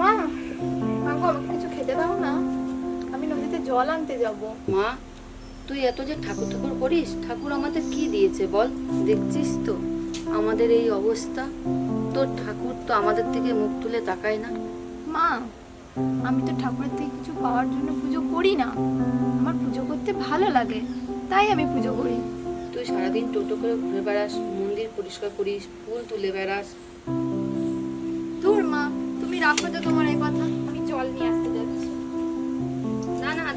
মা আমাকে কিছু খেতে দাও না। আমি নদীতে জল আনতে যাব। মা তুই এত যে ঠাকুর ঠাকুর করিস ঠাকুর আমাদের কি দিয়েছে বল? দেখছিস তো? আমাদের এই অবস্থা। তোর ঠাকুর তো আমাদের থেকে মুখ তুলে তাকায় না। মা আমি তো ঠাকুরের থেকে কিছু পাওয়ার জন্য পুজো করি না। আমার পুজো করতে ভালো লাগে তাই আমি পুজো করি। তুই সারাদিন টোটো করে ঘুরে বেড়াস মন্দির পরিষ্কার করিস ফুল তুলে বেড়াস। দূর মা তুমি রাখো তো তোমার এই কথা। আমি জল নিয়ে আসতে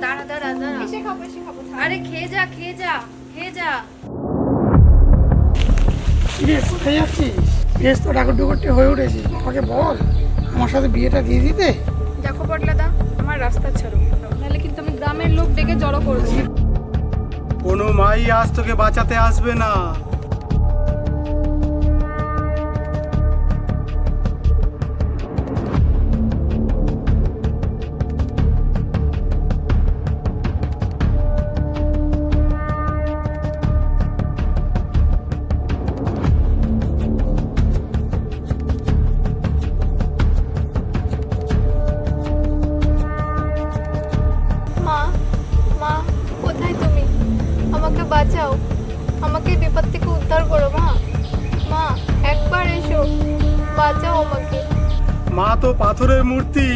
দাঁড়া দাঁড়া দাঁড়া। আরে খেয়ে যা খেয়ে যা খেয়ে যা। কিরে কোথায় যাচ্ছিস? বেশ তো ডাকর ডুকরটি হয়ে উঠেছি। আমাকে বল আমার সাথে বিয়েটা দিয়ে দিতে? দেখো পটলাদা আমার রাস্তা ছাড়ো। নাহলে কিন্তু আমি গ্রামের লোক ডেকে জড়ো করছি কোনো মাই আজ তোকে বাঁচাতে আসবে না। আমাকে বাঁচাও। আমাকে বিপদ থেকে উদ্ধার করো, মা। মা, একবার এসো। বাঁচাও আমাকে। মা তো পাথরের মূর্তি।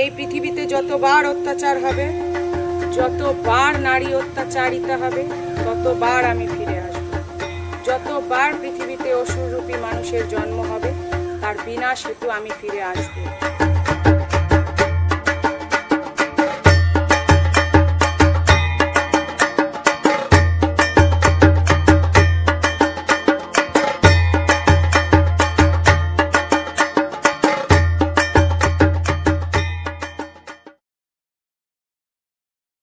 এই পৃথিবীতে যতবার অত্যাচার হবে, যতবার নারী অত্যাচারিতা হবে, ততবার আমি ফিরে আসব। যতবার পৃথিবীতে অসুররূপী মানুষের জন্ম হবে, তার বিনাশ হেতু আমি ফিরে আসব।